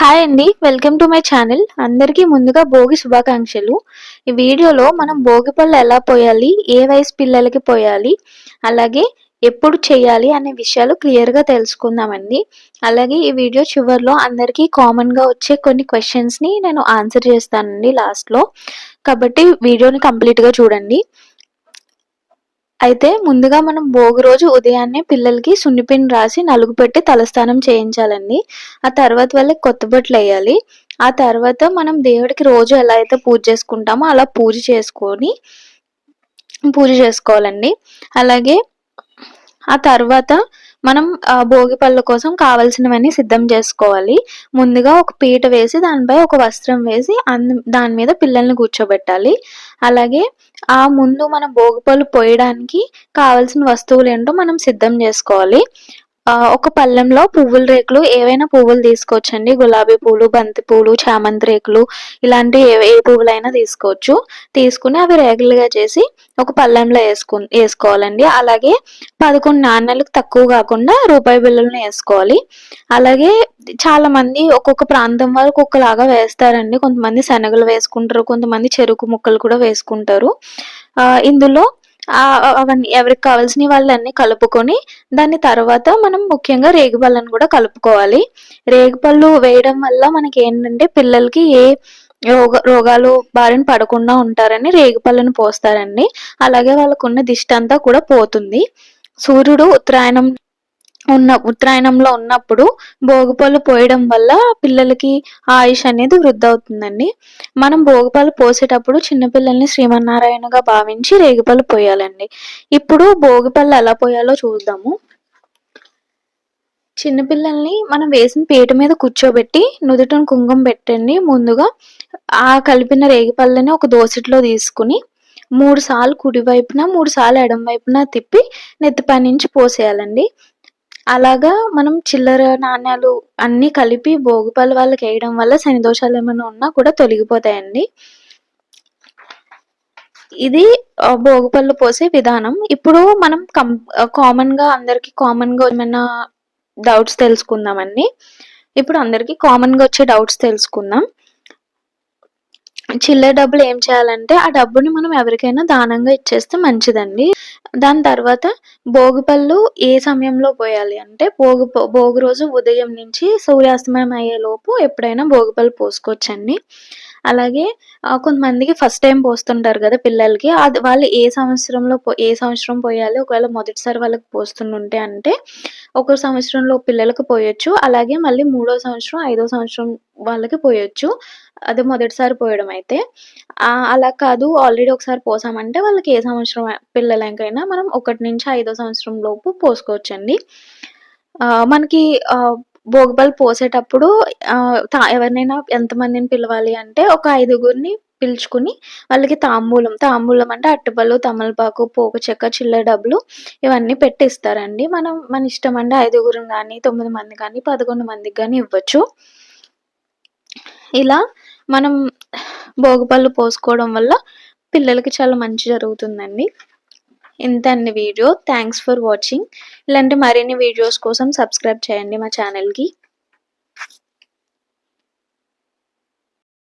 Hi అండి welcome to my channel అందరికీ ముందుగా భోగి శుభాకాంక్షలు. ఈ వీడియోలో మనం భోగి పళ్ళు ఎలా పోయాలి ఏ వయసు పిల్లలకి పోయాలి అలాగే ఎప్పుడు చేయాలి అనే విషయాలు క్లియర్గా తెలుసుకుందామండి. అలాగే ఈ వీడియో చివరిలో అందరికీ కామన్గా వచ్చే కొన్ని క్వశ్చన్స్ని నేను ఆన్సర్ చేస్తానండి లాస్ట్లో కాబట్టి వీడియోని కంప్లీట్గా చూడండి. అయితే ముందుగా మనం భోగి రోజు ఉదయాన్నే పిల్లలకి సున్నిపిండి రాసి నలుగు పెట్టి తలస్నానం చేయించాలండి. ఆ తర్వాత వాళ్ళకి కొత్త బట్టలు వేయాలి. ఆ తర్వాత మనం దేవుడికి రోజు ఎలా అయితే పూజ చేసుకుంటామో అలా పూజ చేసుకొని పూజ చేసుకోవాలండి. అలాగే ఆ తర్వాత మనం ఆ భోగి పళ్ళు కోసం కావలసినవన్నీ సిద్ధం చేసుకోవాలి. ముందుగా ఒక పీట వేసి దానిపై ఒక వస్త్రం వేసి అందు దాని మీద పిల్లల్ని కూర్చోబెట్టాలి. అలాగే ఆ ముందు మనం భోగి పళ్ళు పోయడానికి కావలసిన వస్తువులు ఏంటో మనం సిద్ధం చేసుకోవాలి. ఒక పళ్ళెంలో పువ్వుల రేకులు ఏవైనా పువ్వులు తీసుకోవచ్చండి. గులాబీ పూలు బంతి పూలు చామంతి రేకులు ఇలాంటి ఏ ఏ పువ్వులైనా తీసుకోవచ్చు. తీసుకుని అవి రేకులుగా చేసి ఒక పళ్ళెంలో వేసుకు వేసుకోవాలండి. అలాగే పదకొండు నాణ్యాలకు తక్కువ కాకుండా రూపాయి బిళ్ళలను వేసుకోవాలి. అలాగే చాలా మంది ఒక్కొక్క ప్రాంతం వారు ఒక్కొక్కలాగా వేస్తారండి. కొంతమంది శనగలు వేసుకుంటారు కొంతమంది చెరుకు ముక్కలు కూడా వేసుకుంటారు. ఇందులో అవన్నీ ఎవరికి కావాల్సిన వాళ్ళన్నీ కలుపుకొని దాని తర్వాత మనం ముఖ్యంగా రేగుపళ్ళను కూడా కలుపుకోవాలి. రేగిపళ్ళు వేయడం వల్ల మనకి ఏంటంటే పిల్లలకి ఏ రోగ రోగాలు బారిన పడకుండా ఉంటారని రేగుపళ్ళను పోస్తారండి. అలాగే వాళ్ళకున్న దిష్టి అంతా కూడా పోతుంది. సూర్యుడు ఉత్తరాయణం ఉన్న ఉత్తరాయణంలో ఉన్నప్పుడు భోగిపళ్ళు పోయడం వల్ల పిల్లలకి ఆయుష్ అనేది వృద్ధి అవుతుందండి మనం భోగిపళ్ళు పోసేటప్పుడు చిన్నపిల్లల్ని శ్రీమన్నారాయణగా భావించి రేగిపళ్ళు పోయాలండి. ఇప్పుడు భోగిపళ్ళు ఎలా పోయాలో చూద్దాము. చిన్నపిల్లల్ని మనం వేసిన పీట మీద కూర్చోబెట్టి నుదుటను కుంకుమ పెట్టండి. ముందుగా ఆ కలిపిన రేగిపళ్ళని ఒక దోసెట్లో తీసుకుని మూడు సార్లు కుడి వైపున మూడు సార్లు ఎడం వైపున తిప్పి నెత్తిపై నుంచి పోసేయాలండి. అలాగా మనం చిల్లర నాణ్యాలు అన్ని కలిపి భోగిపళ్ళు వాళ్ళకి వేయడం వల్ల శని దోషాలు ఏమైనా ఉన్నా కూడా తొలగిపోతాయండి. ఇది ఆ, భోగిపళ్ళు పోసే విధానం. ఇప్పుడు మనం కం కామన్గా అందరికి కామన్గా ఏమైనా డౌట్స్ తెలుసుకుందామండి. ఇప్పుడు అందరికి కామన్గా వచ్చే డౌట్స్ తెలుసుకుందాం. చిల్లర డబ్బులు ఏం చేయాలంటే ఆ డబ్బుని మనం ఎవరికైనా దానంగా ఇచ్చేస్తే మంచిదండి. దాని తర్వాత భోగిపళ్ళు ఏ సమయంలో పోయాలి అంటే భోగి భోగి రోజు ఉదయం నుంచి సూర్యాస్తమయం అయ్యే లోపు ఎప్పుడైనా భోగిపళ్ళు పోసుకోవచ్చండి. అలాగే కొంతమందికి ఫస్ట్ టైం పోస్తుంటారు కదా పిల్లలకి. అది వాళ్ళు ఏ సంవత్సరంలో పో- ఏ సంవత్సరం పోయాలి? ఒకవేళ మొదటిసారి వాళ్ళకి పోస్తుంటే అంటే ఒక సంవత్సరంలో పిల్లలకు పోయొచ్చు. అలాగే మళ్ళీ మూడో సంవత్సరం ఐదో సంవత్సరం వాళ్ళకి పోయొచ్చు. అది మొదటిసారి పోయడం అయితే. అలా కాదు. ఆల్రెడీ ఒకసారి పోసామంటే వాళ్ళకి ఏ సంవత్సరం పిల్లలకైనా మనం ఒకటి నుంచి ఐదో సంవత్సరం లోపు పోసుకోవచ్చండి. మనకి భోగిపళ్ళు పోసేటప్పుడు తా- ఎవరినైనా ఎంతమందిని పిలవాలి అంటే ఒక ఐదుగురిని పిలుచుకుని వాళ్ళకి తాంబూలం తాంబూలం అంటే అట్టుపళ్ళు తమలపాకు పోక చెక్క చిల్లర డబ్బులు ఇవన్నీ పెట్టి ఇస్తారండి మనం మన ఇష్టం అండి ఐదుగురు కానీ తొమ్మిది మంది కానీ పదకొండు మందికి కానీ ఇవ్వచ్చు. ఇలా మనం భోగిపళ్ళు పోసుకోవడం వల్ల పిల్లలకి చాలా మంచి జరుగుతుందండి. ఇంత అండి వీడియో. థ్యాంక్స్ ఫర్ వాచింగ్ ఇలాంటి మరిన్ని వీడియోస్ కోసం సబ్స్క్రైబ్ చేయండి మా ఛానల్కి